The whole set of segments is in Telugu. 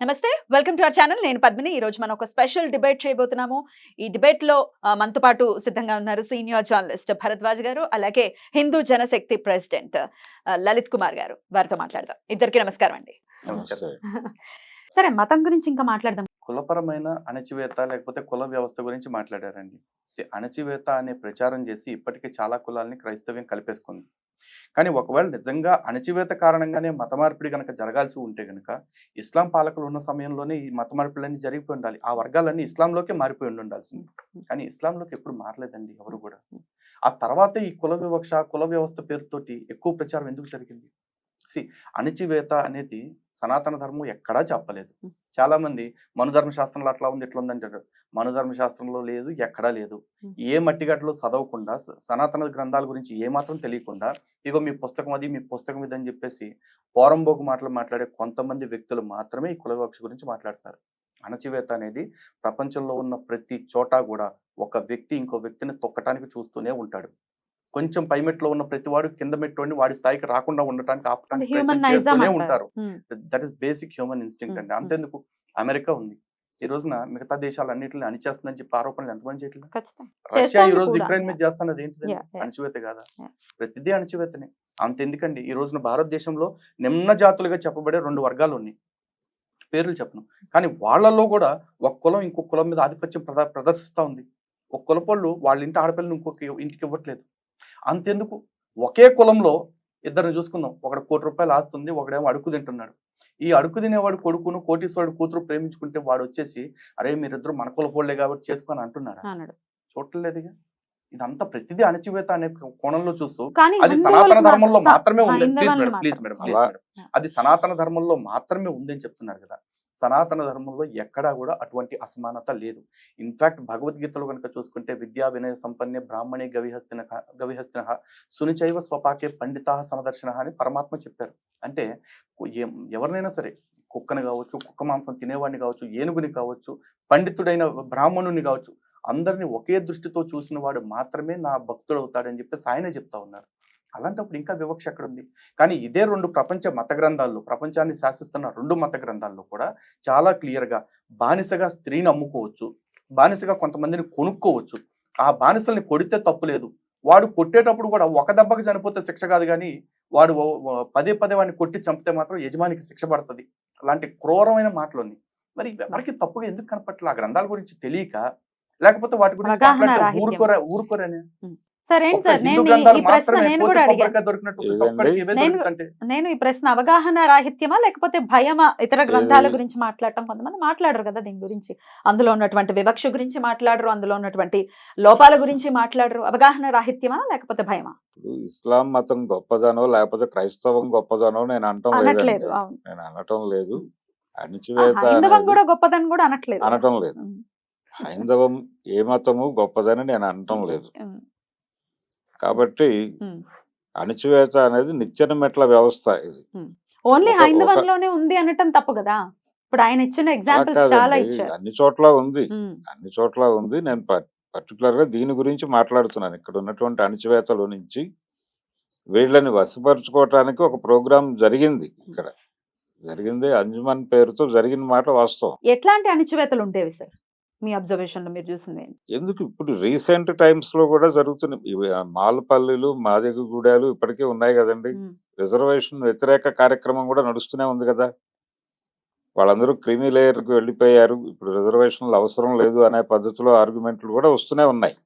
నమస్తే వెల్కమ్ టు అవర్ ఛానల్. నేను పద్మిని. ఈ రోజు మనం ఒక స్పెషల్ డిబేట్ చేయబోతున్నాము. ఈ డిబేట్లో ఆ, మనతో పాటు సిద్ధంగా ఉన్నారు సీనియర్ జర్నలిస్ట్ భరద్వాజ్ గారు అలాగే హిందూ జనశక్తి ప్రెసిడెంట్ లలిత్ కుమార్ గారు. వారితో మాట్లాడదాం. ఇద్దరికి నమస్కారం అండి. సరే మతం గురించి ఇంకా మాట్లాడదాం. కులపరమైన అణచివేత లేకపోతే కుల వ్యవస్థ గురించి మాట్లాడారండి. అణచివేత అనే ప్రచారం చేసి ఇప్పటికే చాలా కులాలని క్రైస్తవ్యం కలిపేసుకుంది. కానీ ఒకవేళ నిజంగా అణచివేత కారణంగానే మత మార్పిడి కనుక జరగాల్సి ఉంటే కనుక ఇస్లాం పాలకులు ఉన్న సమయంలోనే ఈ మత మార్పిడులన్నీ జరిగిపోయి ఉండాలి. ఆ వర్గాలన్నీ ఇస్లాంలోకే మారిపోయి ఉండాల్సింది. కానీ ఇస్లాంలోకి ఎప్పుడు మారలేదండి ఎవరు కూడా. ఆ తర్వాత ఈ కుల వివక్ష కుల వ్యవస్థ పేరుతోటి ఎక్కువ ప్రచారం ఎందుకు జరిగింది? సి అణచివేత అనేది సనాతన ధర్మం ఎక్కడా చెప్పలేదు. చాలా మంది మనుధర్మ శాస్త్రంలో అట్లా ఉంది ఇట్లా ఉంది అంటారు మనుధర్మ శాస్త్రంలో లేదు ఎక్కడా లేదు. ఏ మట్టిగడ్డలో చదవకుండా సనాతన గ్రంథాల గురించి ఏ మాత్రం తెలియకుండా ఇగో మీ పుస్తకం అది మీ పుస్తకం ఇది అని చెప్పేసి పోరంబోకు మాటలు మాట్లాడే కొంతమంది వ్యక్తులు మాత్రమే ఈ కుల వివక్ష గురించి మాట్లాడతారు. అణచివేత అనేది ప్రపంచంలో ఉన్న ప్రతి చోట కూడా ఒక వ్యక్తి ఇంకో వ్యక్తిని తొక్కటానికి చూస్తూనే ఉంటాడు. కొంచెం పైమెట్లో ఉన్న ప్రతి వాడు కింద మెట్టుని వాడి స్థాయికి రాకుండా ఉండటానికి ఆపడానికి ఉంటారు. That is basic human instinct Mm, అండి. అంతేందుకు అమెరికా ఉంది. ఈ రోజున మిగతా దేశాలు అన్నింటిని అణిచేస్తుందని చెప్పి ఆరోపణలు ఎంతమంది చేయట్లేదు. రష్యా ఈ రోజు. యుక్రెయిన్ మీద చేస్తున్నది yeah. అణచివేత కాదా. ప్రతిదీ అణచివేతనే. అంతెందుకండి. ఈ రోజున భారతదేశంలో నిమ్న జాతులుగా చెప్పబడే రెండు వర్గాలు ఉన్నాయి. పేర్లు చెప్పను. కానీ వాళ్ళల్లో కూడా ఒక కులం ఇంకొక కులం మీద ఆధిపత్యం ప్రద ప్రదర్శిస్తూ ఉంది. ఒక కులపోళ్ళు వాళ్ళ ఇంటి ఆడపిల్లని ఇంకొక ఇంటికి ఇవ్వట్లేదు. అంతెందుకు? ఒకే కులంలో ఇద్దరిని చూసుకుందాం. ఒకడు కోటి రూపాయలు ఆస్తుంది ఒకడేమో అడుగు తింటున్నాడు. ఈ అడుగు తినేవాడు కొడుకును కోటీశ్వరుడు కూతురు ప్రేమించుకుంటే వాడు వచ్చేసి అరే మీరిద్దరు మన కులపోళ్ళే కాబట్టి చేసుకొని అంటున్నాడు? అన్నాడు చూడలేదుగా ఇదంతా ప్రతిదీ అణచివేత అనే కోణంలో చూస్తూ కానీ అది సనాతన ధర్మంలో మాత్రమే ఉంది ప్లీజ్ మేడం ప్లీజ్ మేడం. అది సనాతన ధర్మంలో మాత్రమే ఉందని చెప్తున్నారు కదా. సనాతన ధర్మంలో ఎక్కడా కూడా అటువంటి అసమానత లేదు. ఇన్ఫాక్ట్ భగవద్గీతలో కనుక చూసుకుంటే విద్యా వినయ సంపన్నే బ్రాహ్మణే గవిహస్తిన గవిహస్తిన సునిచైవ స్వపాకే పండితా సమదర్శన అని పరమాత్మ చెప్పారు. అంటే ఎవరినైనా సరే కుక్కని కావచ్చు కుక్క మాంసం తినేవాడిని కావచ్చు ఏనుగుని కావచ్చు పండితుడైన బ్రాహ్మణుని కావచ్చు అందరిని ఒకే దృష్టితో చూసిన వాడు మాత్రమే నా భక్తుడు అవుతాడని చెప్పేసి ఆయనే చెప్తా ఉన్నారు. అలాంటప్పుడు ఇంకా వివక్ష ఎక్కడ ఉంది కానీ ఇదే రెండు ప్రపంచ మత గ్రంథాల్లో ప్రపంచాన్ని శాసిస్తున్న రెండు మత గ్రంథాల్లో కూడా చాలా క్లియర్గా బానిసగా స్త్రీని అమ్ముకోవచ్చు బానిసగా కొంతమందిని కొనుక్కోవచ్చు. ఆ బానిసల్ని కొడితే తప్పు లేదు. వాడు కొట్టేటప్పుడు కూడా ఒక దెబ్బకి చనిపోతే శిక్ష కాదు కానీ వాడు పదే పదే వాడిని కొట్టి చంపితే మాత్రం యజమానికి శిక్ష పడుతుంది. అలాంటి క్రూరమైన మాటలు మరి ఎవరికి తప్పుగా ఎందుకు కనపట్ల? ఆ గ్రంథాల గురించి తెలియక లేకపోతే వాటి గురించి. ఊరుకోరా ఊరుకోరనే? సరే సార్? నేను ఈ- ప్రశ్న నేను కూడా అడిగాను. నేను- ఈ ప్రశ్న అవగాహన రాహిత్యమా లేకపోతే భయమా ఇతర గ్రంథాల? గురించి మాట్లాడటం? కొంతమంది మాట్లాడరు కదా దీని గురించి. అందులో ఉన్నటువంటి వివక్ష గురించి మాట్లాడరు అందులో ఉన్నటువంటి లోపాల గురించి మాట్లాడరు. అవగాహన రాహిత్యమా లేకపోతే భయమా? ఇస్లాం మతం గొప్పదనో లేకపోతే క్రైస్తవం గొప్పదనో నేను అనటం అనట్లేదు నేను అనటం లేదు. అణిచివేత హైందవం కూడా గొప్పదని కూడా అనట్లేదు. అనటం లేదు. హైందవం ఏ మతము గొప్పదని నేను అనటం లేదు. కాబట్టి. అణిచివేత అనేది నిచ్చెన మెట్ల వ్యవస్థ ఇది. ఓన్లీ హైందవంలోనే ఉంది అనటం తప్పు కదా? ఇప్పుడు ఆయన ఇచ్చిన ఎగ్జాంపుల్స్ చాలా ఇచ్చారు. అన్ని చోట్ల ఉంది. అన్ని చోట్ల ఉంది. నేను పర్టికులర్గా దీని గురించి మాట్లాడుతున్నాను. ఇక్కడ ఉన్నటువంటి అణిచివేతలో నుంచి వీళ్ళని వశపరుచుకోవటానికి ఒక ప్రోగ్రాం జరిగింది ఇక్కడ. జరిగింది అంజుమన్ పేరుతో జరిగిన మాట వాస్తవం. ఎట్లాంటి అణిచివేతలు ఉండేవి సార్? మీ అబ్జర్వేషన్లో మీరు చూసింది? ఎందుకు ఇప్పుడు రీసెంట్ టైమ్స్లో కూడా జరుగుతున్నాయి మాలపల్లిలు మాదిగగూడాలు ఇప్పటికే ఉన్నాయి కదండి. రిజర్వేషన్ వ్యతిరేక కార్యక్రమం కూడా నడుస్తూనే ఉంది కదా. వాళ్ళందరూ క్రిమి లేయర్కి వెళ్ళిపోయారు. ఇప్పుడు రిజర్వేషన్లు అవసరం లేదు అనే పద్ధతిలో ఆర్గ్యుమెంట్లు కూడా వస్తూనే ఉన్నాయి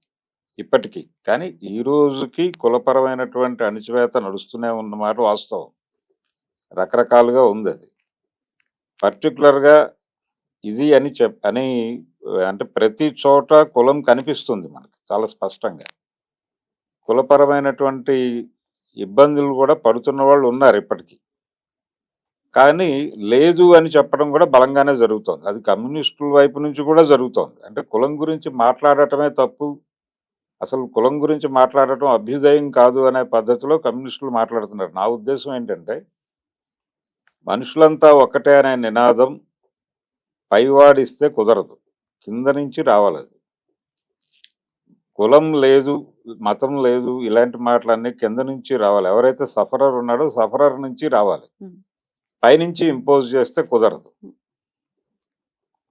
ఇప్పటికీ. కానీ ఈ రోజుకి కులపరమైనటువంటి అణిచివేత నడుస్తూనే ఉన్నమాట వాస్తవం. రకరకాలుగా ఉంది అది. పర్టికులర్గా ఇది అని చెప్ అని అంటే ప్రతి చోట కులం కనిపిస్తుంది మనకి చాలా స్పష్టంగా. కులపరమైనటువంటి ఇబ్బందులు కూడా పడుతున్న వాళ్ళు ఉన్నారు ఇప్పటికీ. కానీ లేదు అని చెప్పడం కూడా బలంగానే జరుగుతోంది. అది కమ్యూనిస్టుల వైపు నుంచి కూడా జరుగుతోంది. అంటే కులం గురించి మాట్లాడటమే తప్పు. అసలు కులం గురించి మాట్లాడటం అభ్యుదయం కాదు అనే పద్ధతిలో కమ్యూనిస్టులు మాట్లాడుతున్నారు. నా ఉద్దేశం ఏంటంటే మనుషులంతా ఒకటే అనే నినాదం పైవాడిస్తే కుదరదు. కింద నుంచి రావాలి అది. కులం లేదు మతం లేదు ఇలాంటి మాటలన్నీ కింద నుంచి రావాలి. ఎవరైతే సఫరర్ ఉన్నాడో సఫరర్ నుంచి రావాలి. పైనుంచి ఇంపోజ్ చేస్తే కుదరదు.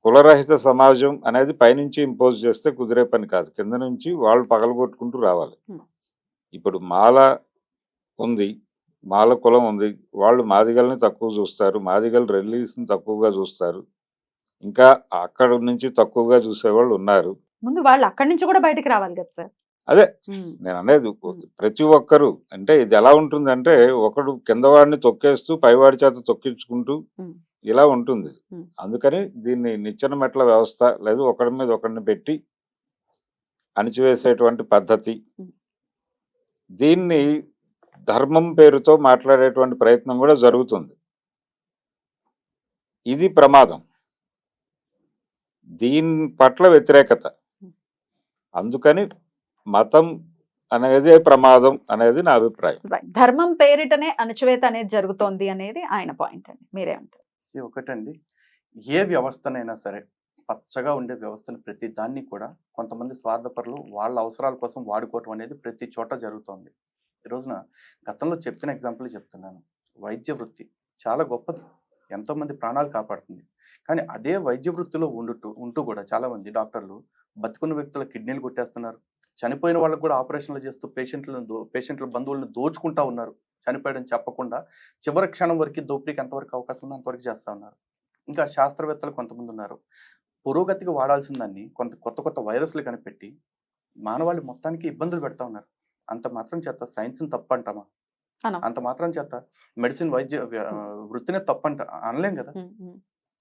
కులరహిత సమాజం అనేది పైనుంచి ఇంపోజ్ చేస్తే కుదిరే పని కాదు. కింద నుంచి వాళ్ళు పగలగొట్టుకుంటూ రావాలి. ఇప్పుడు మాల ఉంది మాల కులం ఉంది. వాళ్ళు మాదిగల్ని తక్కువ చూస్తారు మాదిగలు రిలీజ్ని తక్కువగా చూస్తారు. ఇంకా అక్కడ నుంచి తక్కువగా చూసేవాళ్ళు ఉన్నారు ముందు వాళ్ళు అక్కడి నుంచి కూడా బయటకు రావాలి కదా సార్ అదే నేను అనేది. ప్రతి ఒక్కరు అంటే ఇది ఎలా ఉంటుందంటే ఒకడు కింద వాడిని తొక్కేస్తూ పైవాడి చేత తొక్కించుకుంటూ. ఇలా ఉంటుంది. అందుకని దీన్ని నిచ్చెన మెట్ల వ్యవస్థ లేదు ఒకడి మీద ఒకడిని పెట్టి అణిచివేసేటువంటి పద్ధతి. దీన్ని ధర్మం పేరుతో మాట్లాడేటువంటి ప్రయత్నం కూడా జరుగుతుంది ఇది ప్రమాదం దీని పట్ల వ్యతిరేకత. అందుకని మతం అనేదే ప్రమాదం అనేది నా అభిప్రాయం. ధర్మం పేరిటనే అణచివేత అనేది జరుగుతోంది అనేది ఆయన పాయింట్ అండి. మీరేమంటారు ఒకటండి. ఏ వ్యవస్థనైనా సరే పచ్చగా ఉండే వ్యవస్థను ప్రతి దాన్ని కూడా కొంతమంది స్వార్థపరులు వాళ్ళ అవసరాల కోసం వాడుకోవటం అనేది ప్రతి చోట జరుగుతోంది. ఈ రోజున గతంలో చెప్పిన ఎగ్జాంపుల్ చెప్తున్నాను. వైద్య వృత్తి చాలా గొప్పది. ఎంతోమంది ప్రాణాలు కాపాడుతుంది. కానీ అదే వైద్య వృత్తిలో ఉండుతూ ఉంటూ కూడా చాలామంది డాక్టర్లు బతుకున్న వ్యక్తుల కిడ్నీలు కొట్టేస్తున్నారు. చనిపోయిన వాళ్ళకు కూడా ఆపరేషన్లు చేస్తూ పేషెంట్లను దో పేషెంట్ల బంధువులను దోచుకుంటా ఉన్నారు. చనిపోయడం చెప్పకుండా చివరి క్షణం వరకు దోపిడీకి ఎంతవరకు అవకాశం ఉందో అంతవరకు చేస్తూ ఉన్నారు. ఇంకా శాస్త్రవేత్తలు కొంతమంది ఉన్నారు. పురోగతికి వాడాల్సిన దాన్ని కొంత కొత్త కొత్త వైరస్లు కనిపెట్టి మానవాళి మొత్తానికి ఇబ్బందులు పెడతా ఉన్నారు. అంత మాత్రం చేత సైన్స్ని తప్పు అంటామా అనం. అంత మాత్రం చేత మెడిసిన్ వైద్య వృత్తినే తప్పు అంట అనలేం కదా.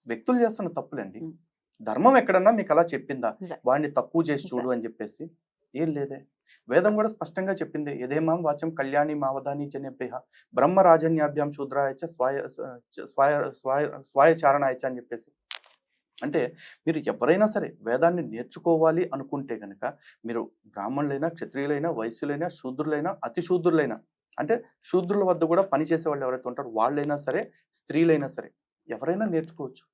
వ్యక్తులు చేస్తున్న తప్పులండి. ధర్మం ఎక్కడన్నా మీకు అలా చెప్పిందా. వాడిని తక్కువ చేసి చూడు అని చెప్పేసి? ఏం లేదే. వేదం కూడా స్పష్టంగా చెప్పింది. ఎదేమాం వాచ్యం కళ్యాణి మావదాని జన్యభ్య బ్రహ్మ రాజన్యాభ్యాం శూద్రాయచ స్వాయ స్వాయ స్వాయ స్వాయచారణాయచ అని చెప్పేసి. అంటే మీరు ఎవరైనా సరే వేదాన్ని నేర్చుకోవాలి అనుకుంటే కనుక మీరు బ్రాహ్మణులైనా క్షత్రియులైనా వైశ్యులైనా శూద్రులైనా అతి శూద్రులైనా అంటే శూద్రుల వద్ద కూడా పనిచేసే వాళ్ళు ఎవరైతే ఉంటారో వాళ్ళైనా సరే స్త్రీలైనా సరే ఎవరైనా నేర్చుకోవచ్చు.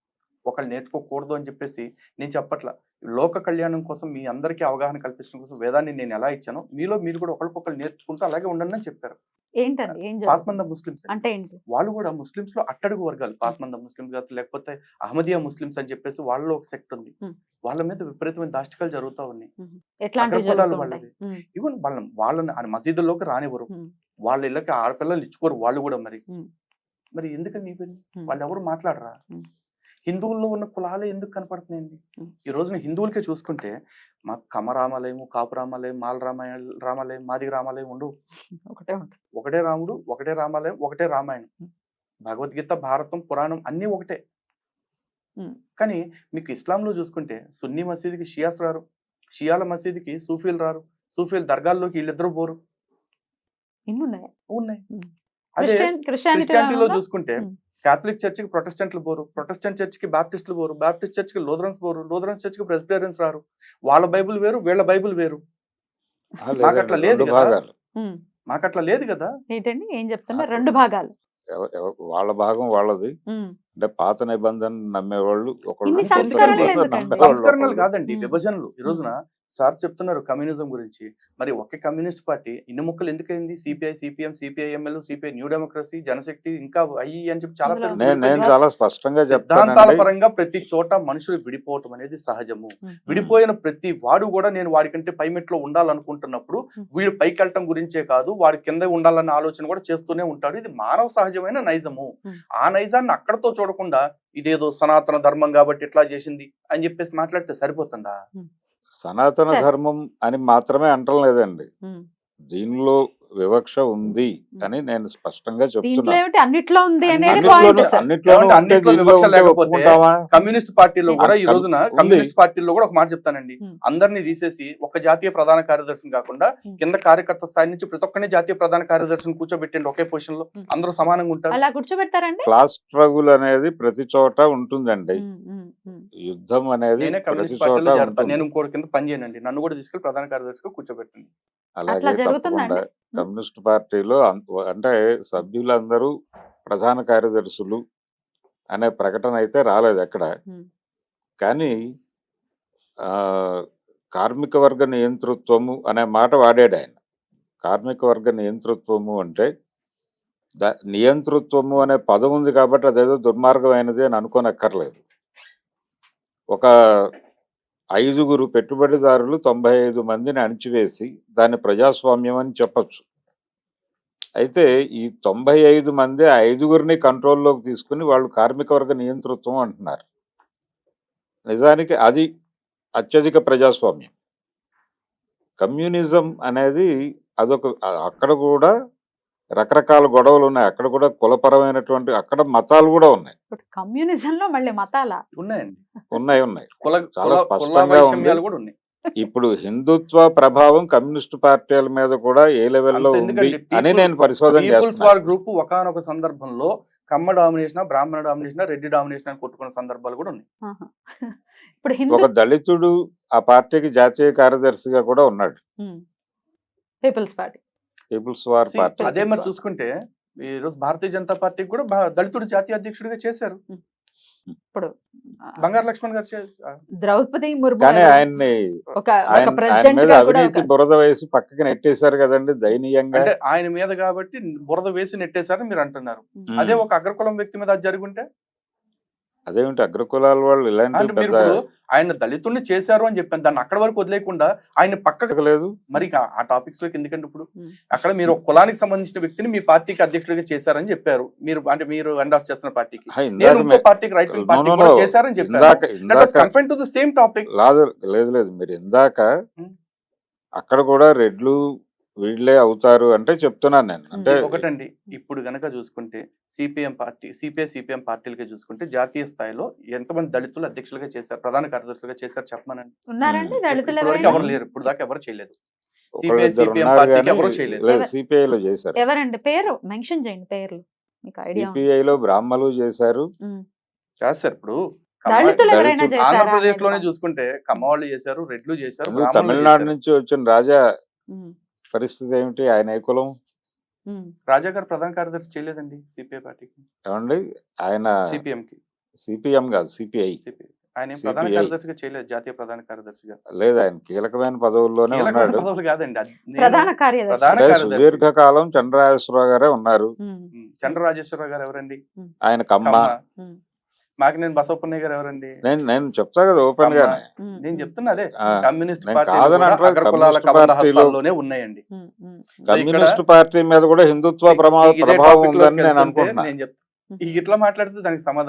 ఒకళ్ళు నేర్చుకోకూడదు అని చెప్పేసి నేను చెప్పట్ల. లోక కళ్యాణం కోసం మీ అందరికీ అవగాహన కల్పించడం కోసం వేదాన్ని నేను ఎలా ఇచ్చానో మీలో మీరు కూడా ఒకరికొకరు నేర్చుకుంటూ అలాగే ఉండండి అని చెప్పారు. పాస్మంద ముస్లిమ్స్ అంటే వాళ్ళు కూడా ముస్లిమ్స్లో అట్టడుగు వర్గాలు. పాస్మంద ముస్లిమ్స్ లేకపోతే అహ్మదియా ముస్లిమ్స్ అని చెప్పేసి వాళ్ళలో ఒక సెక్ట్ ఉంది. వాళ్ళ మీద విపరీతమైన దాష్టికాలు జరుగుతూ ఉన్నాయి. వాళ్ళవి. ఈవెన్ వాళ్ళని వాళ్ళని ఆ మసీదుల్లోకి రానివ్వరు. వాళ్ళ ఇళ్ళకి ఆడపిల్లలు ఇచ్చుకోరు వాళ్ళు కూడా మరి. మరి ఎందుకని. వాళ్ళు ఎవరు మాట్లాడరా. హిందువుల్లో ఉన్న కులాలే ఎందుకు కనపడుతున్నాయండి. ఈ రోజున హిందువులకే చూసుకుంటే మా కమ రామాలయము కాపు రామాలయం మాల రామాయణ రామాలయం మాదిగ రామాలయం ఉండవు ఒకటే ఒకటే రాముడు ఒకటే రామాలయం ఒకటే రామాయణం. భగవద్గీత భారతం పురాణం అన్నీ ఒకటే. కానీ మీకు ఇస్లాంలో చూసుకుంటే సున్నీ మసీదుకి షియాస్ రారు షియాల మసీదుకి సూఫీలు రారు సూఫీలు దర్గాల్లోకి వీళ్ళిద్దరు పోరు ఉన్నాయా. అదే క్రిస్టియన్ క్రిస్టియానిటీలో? చూసుకుంటే కేథలిక్ చర్చికి ప్రొటెస్టెంట్లు పోరు. ప్రొటెస్టెంట్ చర్చికి బాప్టిస్టులు పోరు. బాప్టిస్ట్ చర్చికి లూథరన్స్ పోరు. లూథరన్స్ చర్చికి ప్రెస్బిటరియన్స్ రారు. వాళ్ళ బైబిల్ వేరు వీళ్ళ బైబిల్ వేరు. లేదండి, లేదు రెండు కదా. భాగాలు. ఉమ్, మాకు అట్లా లేదు కదా. ఏంటండి? ఏం చెప్తున్నారు రెండు భాగాలు. వాళ్ళ భాగం వాళ్ళది. అంటే పాత నిబంధన నమ్మేవాళ్ళు సంస్కరణలు. కాదండి. విభజనలు. ఈ రోజున సార్ చెప్తున్నారు కమ్యూనిజం గురించి మరి ఒకే కమ్యూనిస్ట్ పార్టీ ఇన్ని ముక్కలు ఎందుకైంది CPI CPM CPI ML CPI new democracy Janashakti ఇంకా అయ్యి అని చెప్పి చాలా. చాలా స్పష్టంగా సిద్ధాంతాల పరంగా ప్రతి చోట మనుషులు విడిపోవటం అనేది సహజము. విడిపోయిన ప్రతి వాడు కూడా నేను వాడికంటే పై మెట్లో ఉండాలనుకుంటున్నప్పుడు. వీడు పైకి వెళ్ళటం గురించే కాదు వాడి కింద ఉండాలన్న ఆలోచన కూడా చేస్తూనే ఉంటాడు ఇది మానవ సహజమైన నైజము. ఆ నైజాన్ని అక్కడతో చూడకుండా ఇదేదో సనాతన ధర్మం కాబట్టి ఇట్లా చేసింది అని చెప్పేసి మాట్లాడితే సరిపోతుందా సనాతన. ధర్మం అని మాత్రమే అంటం లేదండి ఉమ్. దీనిలో వివక్ష ఉంది అని నేను స్పష్టంగా దీంట్లో చెప్తున్నా. ఏమిటి? అన్నిట్లో ఉంది అనేది అన్నిట్లోనూ- పాయింట్ అన్నిట్లోనూ సార్ అన్నిట్లోనూ ఏమంటే? ఉంటే అన్నిట్లో దీనిలో వివక్ష ఉంటే లేకపోతే ఒప్పుకుంటావా? కమ్యూనిస్ట్ పార్టీలో కూడా ఈ రోజున. కమ్యూనిస్ట్ పార్టీలో కూడా ఒక మాట చెప్తానండి. అందరినీ తీసేసి ఒక జాతీయ ప్రధాన కార్యదర్శిని కాకుండా. కింద కార్యకర్త స్థాయి నుంచి ప్రతి ఒక్కరిని జాతీయ ప్రధాన కార్యదర్శిని కూర్చోబెట్టండి ఒకే పొజిషన్లో. అందరూ సమానంగా ఉంటారు. అలా కూర్చోబెడతారండి? క్లాస్ స్ట్రగుల్ అనేది ప్రతి చోట ఉంటుందండి. యుద్ధం అనేది నేనే కమ్యూనిస్ట్ పార్టీలో చేరతాను నేను ఇంకోటి కింద పని చేయనండి. నన్ను కూడా తీసుకెళ్ళి ప్రధాన కార్యదర్శిగా కూర్చోబెట్టండి. అలాగే కమ్యూనిస్ట్ పార్టీలో అంటే సభ్యులందరూ ప్రధాన కార్యదర్శులు అనే ప్రకటన అయితే రాలేదు ఎక్కడ ఉమ్. కానీ ఆ, కార్మిక వర్గ నియంతృత్వము అనే మాట వాడాడు ఆయన. కార్మిక వర్గ నియంతృత్వము అంటే ద నియంతృత్వము అనే పదం ఉంది కాబట్టి అదేదో దుర్మార్గమైనది అని అనుకోనక్కర్లేదు. ఒక ఐదుగురు పెట్టుబడిదారులు తొంభై ఐదు మందిని అణిచివేసి దాన్ని ప్రజాస్వామ్యం అని చెప్పచ్చు. అయితే ఈ తొంభై ఐదు మంది ఐదుగురిని కంట్రోల్లోకి తీసుకుని వాళ్ళు కార్మిక వర్గ నియంతృత్వం అంటున్నారు. నిజానికి అది అత్యధిక ప్రజాస్వామ్యం. కమ్యూనిజం అనేది అదొక అక్కడ కూడా రకరకాల గొడవలు ఉన్నాయి. అక్కడ కూడా కులపరమైనటువంటి అక్కడ మతాలు కూడా ఉన్నాయి. ఇప్పుడు కమ్యూనిజం లో మళ్ళీ మతాల. ఉన్నాయండి. ఉన్నాయి ఉన్నాయి. కుల చాలా స్పష్టంగా ఉన్నాయి. ఇప్పుడు హిందుత్వ ప్రభావం కమ్యూనిస్ట్ పార్టీల మీద కూడా ఏ లెవెల్లో ఉంది అని నేను పరిశోధన వార్ గ్రూప్ ఒకనొక సందర్భంలో కమ్మ డామినేషన్ బ్రాహ్మణ డామినేషన్ రెడ్డి డామినేషన్ అని కొట్టుకున్న సందర్భాలు కూడా ఉన్నాయి. ఇప్పుడు హిందూ ఒక దళితుడు ఆ పార్టీకి జాతీయ కార్యదర్శిగా కూడా ఉన్నాడు. People's party. People's war party. అదే మరి చూసుకుంటే ఈ రోజు భారతీయ జనతా పార్టీకి కూడా దళితుడు జాతీయ అధ్యక్షుడిగా చేశారు. ఇప్పుడు బంగారు లక్ష్మణ్ గారు ద్రౌపది ముర్ము కానీ ఆయన్ని ఒక ఒక ఆయన మీద గా కూడా అవినీతి బురద వేసి పక్కకి నెట్టేశారు కదండి దయనీయంగా. అంటే ఆయన మీద కాబట్టి బురద వేసి నెట్టేశారని మీరు అంటున్నారు. అదే ఒక అగ్రకులం వ్యక్తి మీద అది జరుగుంటే? అదేమిటి అగ్రకులాల వాళ్ళు ఇలాంటి ఆయన దళితుల్ని చేశారు అని చెప్పాను. దాన్ని అక్కడ వరకు వదిలేకుండా ఆయన పక్కకు లేదు. మరి ఆ టాపిక్స్లోకి ఎందుకంటే ఇప్పుడు. అక్కడ మీరు కులానికి సంబంధించిన వ్యక్తిని మీ పార్టీకి అధ్యక్షుడిగా చేశారని చెప్పారు. మీరు అంటే మీరు ఎండార్స్ చేస్తున్న పార్టీకి. నేను పార్టీకి రైట్ పార్టీ. చేశారని చెప్పారు. టు ద సేమ్ టాపిక్ లేదు లేదు లేదు. మీరు ఇందాక. అక్కడ కూడా రెడ్లు వీళ్ళే అవుతారు అంటే చెప్తున్నాను నేను. అంటే ఒకటండి ఇప్పుడు గనక చూసుకుంటే సిపిఎం పార్టీ సిపిఐ సిపిఎం పార్టీలకి చూసుకుంటే జాతీయ స్థాయిలో ఎంతమంది దళితులు అధ్యక్షులుగా చేశారు ప్రధాన కార్యదర్శులుగా చేశారు చెప్పమనండి? ఎవరు లేరు ఇప్పుడు దాకా ఎవరు చేయలేదు. ఒకళ్ళిద్దరు CPI, CPM ఉన్నారు పార్టీకి కానీ ఎవరూ చేయలేదు. లేదు ఎవరు- సిపిఐ లో చేశారు. ఎవరండి? పేరు మెన్షన్ చేయండి పేర్లు. మీకు ఐడియా సిపిఐ లో బ్రాహ్మలు చేశారు. చేస్తారు ఇప్పుడు. ఆంధ్రప్రదేశ్లోనే చూసుకుంటే కమ్మవాళ్ళు చేశారు రెడ్లు చేశారు తమిళనాడు. నుంచి వచ్చిన రాజా పరిస్థితి ఏమిటి? ఆయన ఏ కులం. రాజా గారు ప్రధాన కార్యదర్శి చేయలేదండి సిపిఐ పార్టీకి. ఏమండి? ఆయన సిపిఎం కి సిపిఎం కాదు సిపిఐ. సిపిఐ. ఆయన ఏం ప్రధాన. కార్యదర్శిగా చేయలేదు జాతీయ ప్రధాన కార్యదర్శిగా. లేదు ఆయన కీలకమైన పదవుల్లోనే ఉన్నాడు. ప్రధాన కార్యదర్శి. ప్రధాన అంటే కార్యదర్శి. సుదీర్ఘకాలం చంద్రరాజేశ్వరరావు గారే ఉన్నారు. ఉమ్, ఉమ్, చంద్ర రాజేశ్వరరావు గారు ఎవరండి? ఆయన కమ్మ. కమ్మ ఉమ్, మాకినేని బసవపున్నయ్య గారు ఎవరండి? నేను నేను చెప్తా కదా ఓపెన్ ఉమ్, నేను చెప్తున్నా అదే కమ్యూనిస్ట్ నేను పార్టీ కాదని అంటలేదు. అగ్రకులాల కమ్యూనిస్ట్ కబంధ పార్టీలో- హస్తాల్లోనే ఉన్నాయండి. కమ్యూనిస్ట్ పార్టీ మీద కూడా హిందుత్వ ప్రభావం ఉందని నేను వెళ్తుంటే అనుకుంటున్నా. నేను చెప్తా. ఈ ఇట్లా మాట్లాడితే దానికి సమాధానం